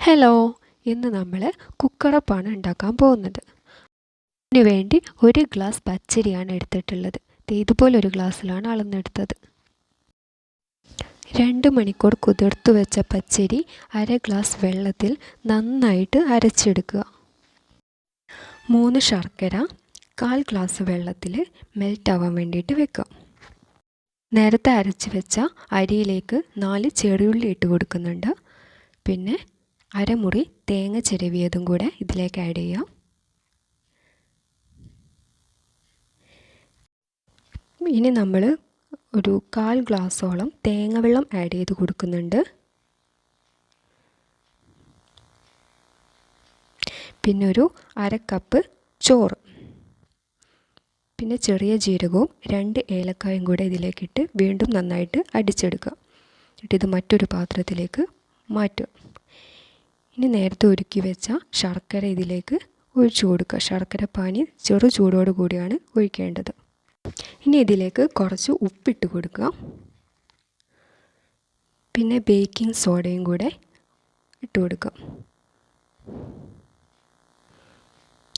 Hello ഇന്ന് നമ്മൾ കുക്കറപ്പാണ് ഉണ്ടാക്കാൻ പോകുന്നത്. അതിനു വേണ്ടി ഒരു ഗ്ലാസ് പച്ചരിയാണ് എടുത്തിട്ടുള്ളത്. ഇതുപോലെ ഒരു ഗ്ലാസ്സിലാണ് അളന്നെടുത്തത്. രണ്ട് മണിക്കൂർ കുതിർത്തു വെച്ച പച്ചരി അര ഗ്ലാസ് വെള്ളത്തിൽ നന്നായിട്ട് അരച്ചെടുക്കുക. മൂന്ന് ശർക്കര കാൽ ഗ്ലാസ് വെള്ളത്തിൽ മെൽറ്റ് ആവാൻ വേണ്ടിയിട്ട് വെക്കുക. നേരത്തെ അരച്ച് വെച്ച അരിയിലേക്ക് നാല് ചെറിയുള്ളി ഇട്ട് കൊടുക്കുന്നുണ്ട്. പിന്നെ അരമുറി തേങ്ങ ചിരവിയതും കൂടെ ഇതിലേക്ക് ആഡ് ചെയ്യാം. ഇനി നമ്മൾ ഒരു കാൽ ഗ്ലാസ്സോളം തേങ്ങ വെള്ളം ആഡ് ചെയ്ത് കൊടുക്കുന്നുണ്ട്. പിന്നെ ഒരു അര കപ്പ് ചോറ്. പിന്നെ ചെറിയ ജീരകവും രണ്ട് ഏലക്കായും കൂടെ ഇതിലേക്കിട്ട് വീണ്ടും നന്നായിട്ട് അടിച്ചെടുക്കുക. എന്നിട്ട് ഇത് മറ്റൊരു പാത്രത്തിലേക്ക് മാറ്റുക. ഇനി നേരത്തെ ഒരുക്കി വെച്ച ശർക്കര ഇതിലേക്ക് ഒഴിച്ചു കൊടുക്കുക. ശർക്കര പാനി ചെറു ചൂടോട് കൂടിയാണ് ഒഴിക്കേണ്ടത്. ഇനി ഇതിലേക്ക് കുറച്ച് ഉപ്പിട്ട് കൊടുക്കുക. പിന്നെ ബേക്കിംഗ് സോഡയും കൂടെ ഇട്ട് കൊടുക്കുക.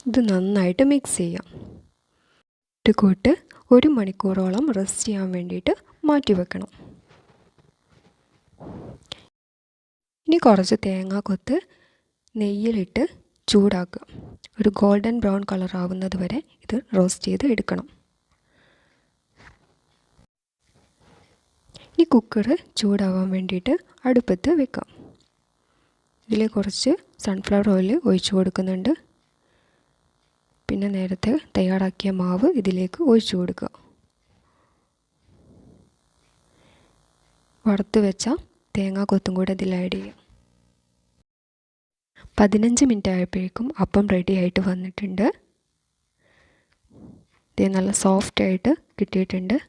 ഇത് നന്നായിട്ട് മിക്സ് ചെയ്യാം. ഇട്ട് കൂട്ട് ഒരു മണിക്കൂറോളം റെസ്റ്റ് ചെയ്യാൻ വേണ്ടിയിട്ട് മാറ്റി വെക്കണം. ഇനി കുറച്ച് തേങ്ങാക്കൊത്ത് നെയ്യിലിട്ട് ചൂടാക്കുക. ഒരു ഗോൾഡൻ ബ്രൗൺ കളർ ആവുന്നത് വരെ ഇത് റോസ്റ്റ് ചെയ്ത് എടുക്കണം. ഇനി കുക്കർ ചൂടാവാൻ വേണ്ടിയിട്ട് അടുപ്പത്ത് വെക്കാം. ഇതിൽ കുറച്ച് സൺഫ്ലവർ ഓയിൽ ഒഴിച്ചു കൊടുക്കുന്നുണ്ട്. പിന്നെ നേരത്തെ തയ്യാറാക്കിയ മാവ് ഇതിലേക്ക് ഒഴിച്ചു കൊടുക്കുക. വറുത്ത് വെച്ച തേങ്ങാ കൊത്തും കൂടെ അതിൽ ആഡ് ചെയ്യാം. പതിനഞ്ച് മിനിറ്റ് ആയപ്പോഴേക്കും അപ്പം റെഡി ആയിട്ട് വന്നിട്ടുണ്ട്. ഇത് നല്ല സോഫ്റ്റ് ആയിട്ട് കിട്ടിയിട്ടുണ്ട്.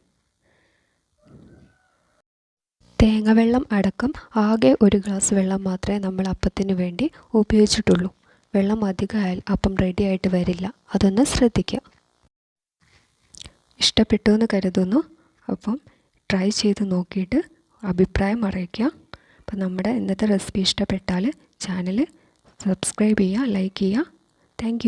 തേങ്ങ വെള്ളം അടക്കം ആകെ ഒരു ഗ്ലാസ് വെള്ളം മാത്രമേ നമ്മൾ അപ്പത്തിന് വേണ്ടി ഉപയോഗിച്ചിട്ടുള്ളൂ. വെള്ളം അധികമായാൽ അപ്പം റെഡി ആയിട്ട് വരില്ല. അതൊന്ന് ശ്രദ്ധിക്കുക. ഇഷ്ടപ്പെട്ടു എന്ന് കരുതുന്നു. അപ്പം ട്രൈ ചെയ്ത് നോക്കിയിട്ട് അഭിപ്രായം അറിയിക്കുക. അപ്പം നമ്മുടെ ഇന്നത്തെ റെസിപ്പി ഇഷ്ടപ്പെട്ടാൽ ചാനൽ സബ്സ്ക്രൈബ് ചെയ്യുക ലൈക്ക് ചെയ്യുക. താങ്ക്